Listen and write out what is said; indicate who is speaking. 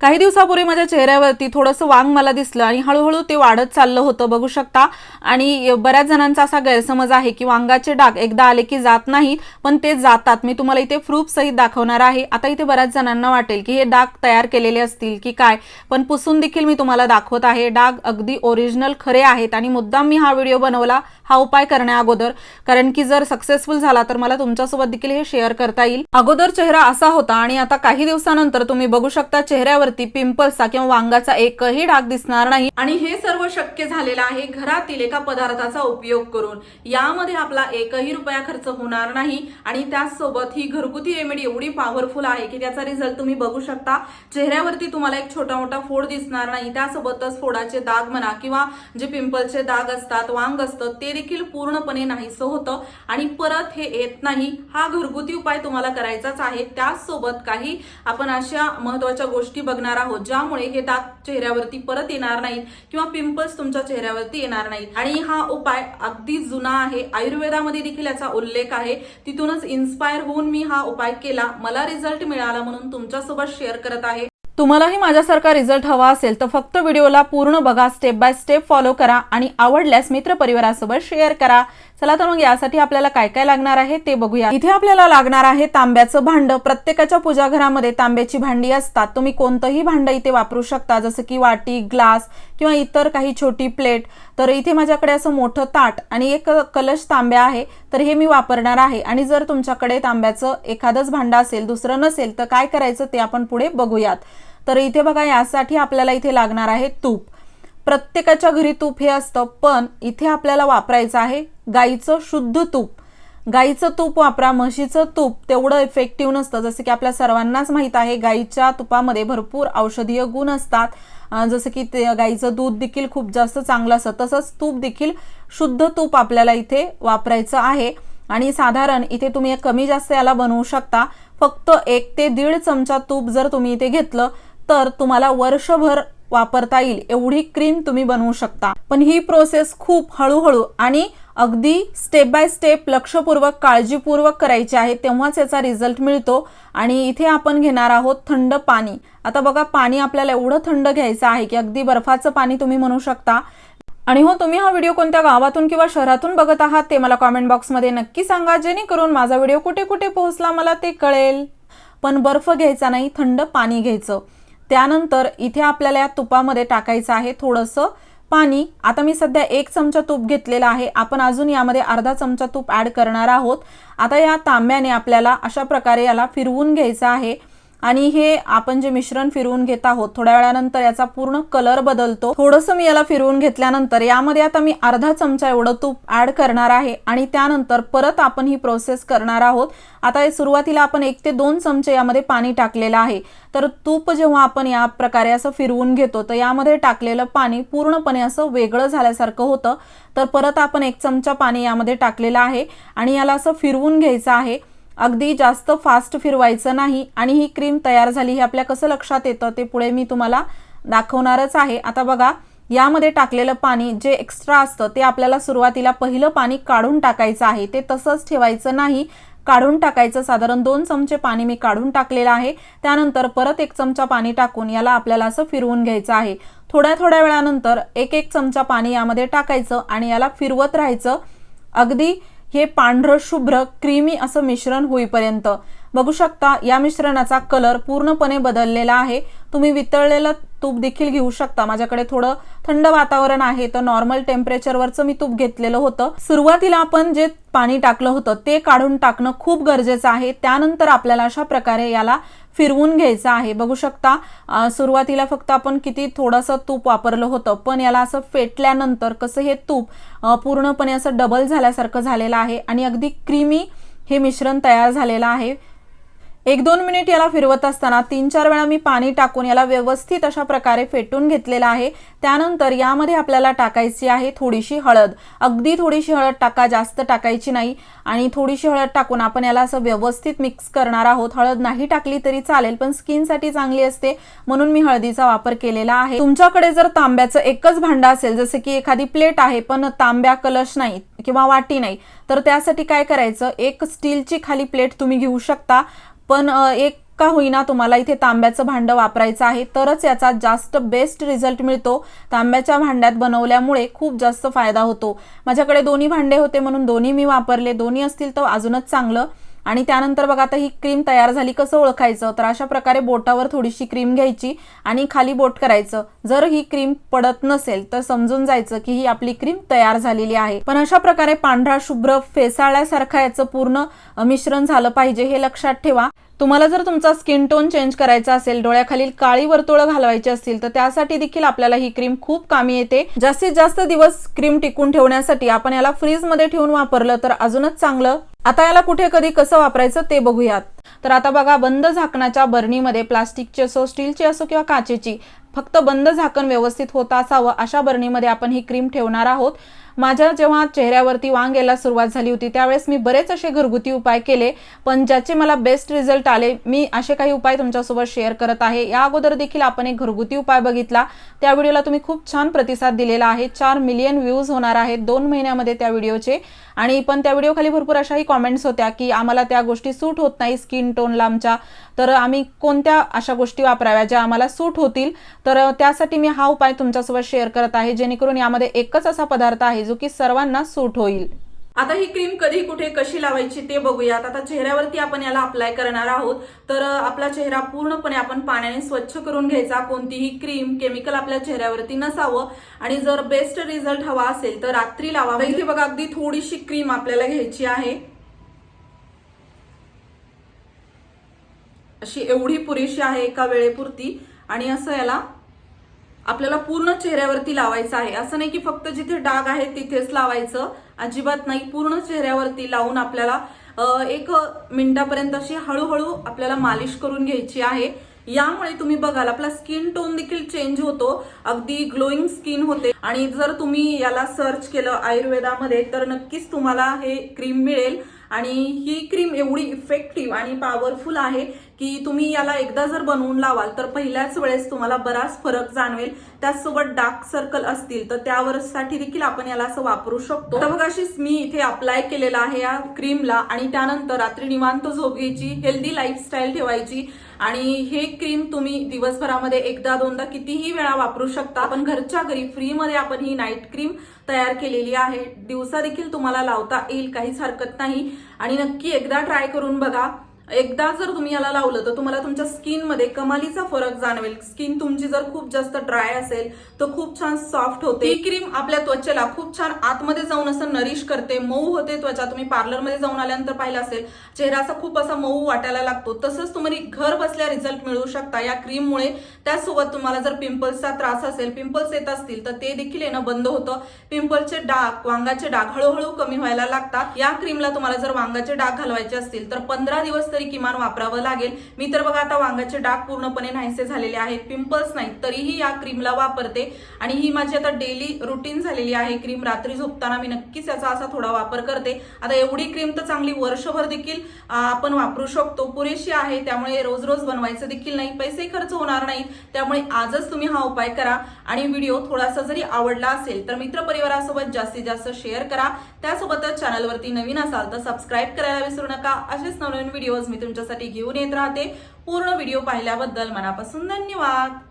Speaker 1: काही दिवसापूर्वी माझ्या चेहऱ्यावरती थोडंसं वांग मला दिसलं आणि हळूहळू ते वाढत चाललं होतं बघू शकता. आणि बऱ्याच जणांचा असा गैरसमज आहे की वांगाचे डाग एकदा आले की जात नाहीत पण ते जातात. मी तुम्हाला इथे प्रूफ सहित दाखवणार आहे. आता इथे बऱ्याच जणांना वाटेल की हे डाग तयार केलेले असतील की काय पण पुसून देखील मी तुम्हाला दाखवत आहे. डाग अगदी ओरिजिनल खरे आहेत आणि मुद्दाम मी हा व्हिडिओ बनवला हा उपाय करण्या अगोदर. कारण की जर सक्सेसफुल झाला तर मला तुमच्यासोबत देखील हे शेअर करता येईल. अगोदर चेहरा असा होता आणि आता काही दिवसानंतर तुम्ही बघू शकता चेहऱ्यावर चेहऱ्यावरती पिंपल्सचा किंवा वांगाचा एकही डाग दिसणार नाही. आणि हे सर्व शक्य झालेलं आहे घरातील एका पदार्थाचा उपयोग करून. यामध्ये आपला एकही रुपया खर्च होणार नाही. आणि त्याचसोबत ही घरगुती रेमेडी एवढी पॉवरफुल आहे की त्याचा रिझल्ट तुम्ही बघू शकता. चेहऱ्यावरती तुम्हाला एक छोटा मोठा फोड दिसणार नाही. त्यासोबतच फोडाचे दाग म्हणा किंवा जे पिंपलचे दाग असतात वांग असतं ते देखील पूर्णपणे नाहीसं होतं. आणि परत हे येत नाही. हा घरगुती उपाय तुम्हाला करायचाच आहे. त्याचसोबत काही आपण अशा महत्त्वाच्या गोष्टी बघणार आहोत ज्यामुळे हे दात चेहऱ्यावरती परत येणार नाहीत किंवा पिंपल्स तुमच्या चेहऱ्यावरती येणार नाहीत. आणि हा उपाय अगदी जुना आहे. आयुर्वेदामध्ये देखील याचा उल्लेख आहे. तिथूनच इन्स्पायर होऊन मी हा उपाय केला. मला रिझल्ट मिळाला म्हणून तुमच्यासोबत शेअर करत आहे. तुम्हालाही माझ्यासारखा रिझल्ट हवा असेल तर फक्त व्हिडिओला पूर्ण बघा. स्टेप बाय स्टेप फॉलो करा. आणि आवडल्यास मित्रपरिवारासोबत शेअर करा. चला तर मग यासाठी आपल्याला काय काय लागणार आहे ते बघूया. इथे आपल्याला लागणार आहे तांब्याचं भांड. प्रत्येकाच्या पूजा घरामध्ये तांब्याची भांडी असतात. तुम्ही कोणतंही भांड इथे वापरू शकता जसं की वाटी ग्लास किंवा इतर काही छोटी प्लेट. तर इथे माझ्याकडे असं मोठं ताट आणि एक कलश तांब्या आहे तर हे मी वापरणार आहे. आणि जर तुमच्याकडे तांब्याचं एखादंच भांड असेल दुसरं नसेल तर काय करायचं ते आपण पुढे बघूयात. तर इथे बघा यासाठी आपल्याला इथे लागणार आहे तूप. प्रत्येकाच्या घरी तूप हे असतं पण इथे आपल्याला वापरायचं आहे गाईचं शुद्ध तूप. गाईचं तूप वापरा म्हशीचं तूप तेवढं इफेक्टिव्ह नसतं. जसं की आपल्या सर्वांनाच माहीत आहे गाईच्या तुपामध्ये भरपूर औषधीय गुण असतात. जसं की ते गाईचं दूध देखील खूप जास्त चांगलं असतं. तसंच तूप देखील शुद्ध तूप आपल्याला इथे वापरायचं आहे. आणि साधारण इथे तुम्ही कमी जास्त याला बनवू शकता. फक्त एक ते दीड चमचा तूप जर तुम्ही इथे घेतलं तर तुम्हाला वर्षभर वापरता येईल. एवढी क्रीम तुम्ही बनवू शकता. पण ही प्रोसेस खूप हळूहळू आणि अगदी स्टेप बाय स्टेप लक्षपूर्वक काळजीपूर्वक करायची आहे. तेव्हाच याचा रिझल्ट मिळतो. आणि इथे आपण घेणार आहोत थंड पाणी. आता बघा पाणी आपल्याला एवढं थंड घ्यायचं आहे की अगदी बर्फाचं पाणी तुम्ही म्हणू शकता. आणि हो तुम्ही हा व्हिडिओ कोणत्या गावातून किंवा शहरातून बघत आहात ते मला कॉमेंट बॉक्समध्ये नक्की सांगा. जेणेकरून माझा व्हिडिओ कुठे कुठे पोहोचला मला ते कळेल. पण बर्फ घ्यायचा नाही थंड पाणी घ्यायचं. त्यानंतर इथे आपल्याला या तुपामध्ये टाकायचं आहे थोडंसं पाणी. आता मी सध्या एक चमचा तूप घेतलेला आहे. आपण अजून यामध्ये अर्धा चमचा तूप ॲड करणार आहोत. आता या तांब्याने आपल्याला अशा प्रकारे याला फिरवून घ्यायचं आहे. आणि हे आपण जे मिश्रण फिरवून घेत आहोत थोड्या वेळानंतर याचा पूर्ण कलर बदलतो. थोडंसं मी याला फिरवून घेतल्यानंतर यामध्ये आता मी अर्धा चमचा एवढं तूप ऍड करणार आहे आणि त्यानंतर परत आपण ही प्रोसेस करणार आहोत. आता सुरुवातीला आपण एक ते दोन चमचे यामध्ये पाणी टाकलेलं आहे. तर तूप जेव्हा आपण या प्रकारे असं फिरवून घेतो तर यामध्ये टाकलेलं पाणी पूर्णपणे असं वेगळं झाल्यासारखं होतं. तर परत आपण एक चमचा पाणी यामध्ये टाकलेलं आहे आणि याला असं फिरवून घ्यायचं आहे. अगदी जास्त फास्ट फिरवायचं नाही आणि ही क्रीम तयार झाली हे आपल्या कसं लक्षात येतं ते पुढे मी तुम्हाला दाखवणारच आहे. आता बघा यामध्ये टाकलेलं पाणी जे एक्स्ट्रा असतं ते आपल्याला सुरुवातीला पहिलं पाणी काढून टाकायचं आहे. ते तसंच ठेवायचं नाही. काढून टाकायचं साधारण दोन चमचे पाणी मी काढून टाकलेलं आहे. त्यानंतर परत एक चमचा पाणी टाकून याला आपल्याला असं फिरवून घ्यायचं आहे. थोड्या थोड्या वेळानंतर एक एक चमचा पाणी यामध्ये टाकायचं आणि याला फिरवत राहायचं. अगदी हे पांढरं शुभ्र क्रीमी असं मिश्रण होईपर्यंत. बघू शकता या मिश्रणाचा कलर पूर्णपणे बदललेला आहे. तुम्ही वितळलेलं तूप देखील घेऊ शकता. माझ्याकडे थोडं थंड वातावरण आहे तर नॉर्मल टेम्परेचरवरचं मी तूप घेतलेलं होतं. सुरुवातीला आपण जे पाणी टाकलं होतं ते काढून टाकणं खूप गरजेचं आहे. त्यानंतर आपल्याला अशा प्रकारे याला फिरवून घ्यायचं आहे. बघू शकता सुरुवातीला फक्त आपण किती थोडंसं तूप वापरलं होतं पण याला असं फेटल्यानंतर कसं हे तूप पूर्णपणे असं डबल झाल्यासारखं झालेलं आहे. आणि अगदी क्रीमी हे मिश्रण तयार झालेलं आहे. एक दोन मिनिट याला फिरवत असताना तीन चार वेळा मी पाणी टाकून याला व्यवस्थित अशा प्रकारे फेटून घेतलेलं आहे. त्यानंतर यामध्ये आपल्याला टाकायची आहे थोडीशी हळद. अगदी थोडीशी हळद टाका जास्त टाकायची नाही. आणि थोडीशी हळद टाकून आपण याला असं व्यवस्थित मिक्स करणार आहोत. हळद नाही टाकली तरी चालेल पण स्किनसाठी चांगली असते. म्हणून मी हळदीचा वापर केलेला आहे. तुमच्याकडे जर तांब्याचं एकच भांड असेल जसं की एखादी प्लेट आहे पण तांब्या कलश नाही किंवा वाटी नाही तर त्यासाठी काय करायचं? एक स्टीलची खाली प्लेट तुम्ही घेऊ शकता. पण एक का होईना तुम्हाला इथे तांब्याचं भांडं वापरायचं आहे तरच याचा जास्त बेस्ट रिझल्ट मिळतो. तांब्याच्या भांड्यात बनवल्यामुळे खूप जास्त फायदा होतो. माझ्याकडे दोन्ही भांडे होते म्हणून दोन्ही मी वापरले. दोन्ही असतील तर अजूनच चांगलं. आणि त्यानंतर बघा आता ही क्रीम तयार झाली कसं ओळखायचं? तर अशा प्रकारे बोटावर थोडीशी क्रीम घ्यायची आणि खाली बोट करायचं. जर ही क्रीम पडत नसेल तर समजून जायचं की ही आपली क्रीम तयार झालेली आहे. पण अशा प्रकारे पांढरा शुभ्र फेसाळ्यासारखा याचं पूर्ण मिश्रण झालं पाहिजे हे लक्षात ठेवा. तुम्हाला जर तुमचा स्किन टोन चेंज करायचा असेल डोळ्याखालील काळी वर्तुळं घालवायची असतील तर त्यासाठी देखील आपल्याला ही क्रीम खूप कामी येते. जास्तीत जास्त दिवस क्रीम टिकून ठेवण्यासाठी आपण याला फ्रीजमध्ये ठेवून वापरलं तर अजूनच चांगलं. आता याला कुठे कधी कसं वापरायचं ते बघूयात. तर आता बघा बंद झाकणाच्या बरणीमध्ये प्लास्टिकची असो स्टीलची असो किंवा काचेची फक्त बंद झाकण व्यवस्थित होत असावं अशा बरणीमध्ये आपण ही क्रीम ठेवणार आहोत. माझ्या जेव्हा चेहऱ्यावरती वांग यायला सुरुवात झाली होती त्यावेळेस मी बरेच असे घरगुती उपाय केले पण ज्याचे मला बेस्ट रिझल्ट आले मी असे काही उपाय तुमच्यासोबत शेअर करत आहे. या अगोदर देखील आपण एक घरगुती उपाय बघितला. त्या व्हिडिओला तुम्ही खूप छान प्रतिसाद दिलेला आहे. चार मिलियन व्ह्यूज होणार आहेत दोन महिन्यामध्ये त्या व्हिडिओचे. आणि पण त्या व्हिडिओखाली भरपूर अशाही कॉमेंट्स होत्या की आम्हाला त्या गोष्टी सूट होत नाही स्किन टोनला आमच्या. तर आम्ही कोणत्या अशा गोष्टी वापराव्या ज्या आम्हाला सूट होतील? तर त्यासाठी मी हा उपाय तुमच्यासोबत शेअर करत आहे जेणेकरून यामध्ये एकच असा पदार्थ आहे जो की सर्वांना सूट होईल. आता ही क्रीम कधी कुठे कशी लावायची ते बघूयात. आता चेहऱ्यावरती आपण याला अप्लाय करणार आहोत. तर आपला चेहरा पूर्णपणे आपण पाण्याने स्वच्छ करून घ्यायचा. कोणतीही क्रीम केमिकल आपल्या चेहऱ्यावरती नसावं. आणि जर बेस्ट रिझल्ट हवा असेल तर रात्री लावा. इथे बघा अगदी थोडीशी क्रीम आपल्याला घ्यायची आहे. अशी एवढी पुरेशी आहे एका वेळेपुरती. आणि असं याला आपल्याला पूर्ण चेहऱ्यावरती लावायचं आहे. असं नाही की फक्त जिथे डाग आहे तिथेच लावायचं. अजिबात नाही. पूर्ण चेहऱ्यावरती लावून आपल्याला एक मिनिटापर्यंत अशी हळूहळू आपल्याला मालिश करून घ्यायची आहे. यामुळे तुम्ही बघाल आपला स्किन टोन देखील चेंज होतो. अगदी ग्लोईंग स्किन होते. आणि जर तुम्ही याला सर्च केलं आयुर्वेदामध्ये तर नक्कीच तुम्हाला हे क्रीम मिळेल. आणि ही क्रीम एवढी इफेक्टिव्ह आणि पॉवरफुल आहे की तुम्ही याला एकदा जर बनवून लावाल तर पहिल्याच वेळेस तुम्हाला बराच फरक जाणवेल. त्याचसोबत डार्क सर्कल असतील तर त्यावर साठी देखील आपण याला असं वापरू शकतो. तर बघा अशीच मी इथे अप्लाय केलेला आहे या क्रीमला आणि त्यानंतर रात्री निवांत झोप घ्यायची हेल्दी लाईफस्टाईल ठेवायची. आणि हे क्रीम तुम्ही दिवसभरामध्ये एकदा दोनदा कितीही वेळा वापरू शकता. आपण घरच्या घरी फ्रीमध्ये आपण ही नाईट क्रीम तयार केलेली आहे. दिवसा देखील तुम्हाला लावता येईल काहीच हरकत नाही. आणि नक्की एकदा ट्राय करून बघा. एकदा जर तुम्ही याला लावलं तर तुम्हाला तुमच्या स्किनमध्ये कमालीचा फरक जाणवेल. स्किन तुमची जर खूप जास्त ड्राय असेल तर खूप छान सॉफ्ट होते. ही क्रीम आपल्या त्वचेला खूप छान आतमध्ये जाऊन असं नरिश करते. मऊ होते त्वचा. तुम्ही पार्लरमध्ये जाऊन आल्यानंतर पाहिलं असेल चेहरा असा खूप असा मऊ वाटायला लागतो. तसंच तुम्ही घर बसल्या रिझल्ट मिळवू शकता. या क्रीममुळे त्यासोबत तुम्हाला जर पिंपल्सचा त्रास असेल पिंपल्स येत असतील तर ते देखील येणं बंद होतं. पिंपलचे डाग वांगाचे डाग हळूहळू कमी व्हायला लागतात. या क्रीमला तुम्हाला जर वांगाचे डाग घालवायचे असतील तर पंधरा दिवस तरी किमान वापरावं लागेल. मी तर बघा आता वांगाचे डाग पूर्णपणे नाहीसे झालेले आहेत. पिंपल्स नाहीत तरीही या क्रीमला वापरते. आणि ही माझी आता डेली रुटीन झालेली आहे क्रीम. रात्री झोपताना मी नक्कीच याचा असा थोडा वापर करते. आता एवढी क्रीम तर चांगली वर्षभर देखील आपण वापरू शकतो. पुरेशी आहे त्यामुळे रोज रोज बनवायचं देखील नाही. पैसे खर्च होणार नाहीत त्यामुळे आजच तुम्ही हा उपाय करा. आणि व्हिडिओ थोडासा जरी आवडला असेल तर मित्रपरिवारासोबत जास्तीत जास्त शेअर करा. त्यासोबतच चॅनलवरती नवीन असाल तर सबस्क्राईब करायला विसरू नका. असेच नवनवीन व्हिडिओज मी तुमच्यासाठी घेऊन येत राहते. पूर्ण व्हिडिओ पाहिल्याबद्दल मनापासून धन्यवाद.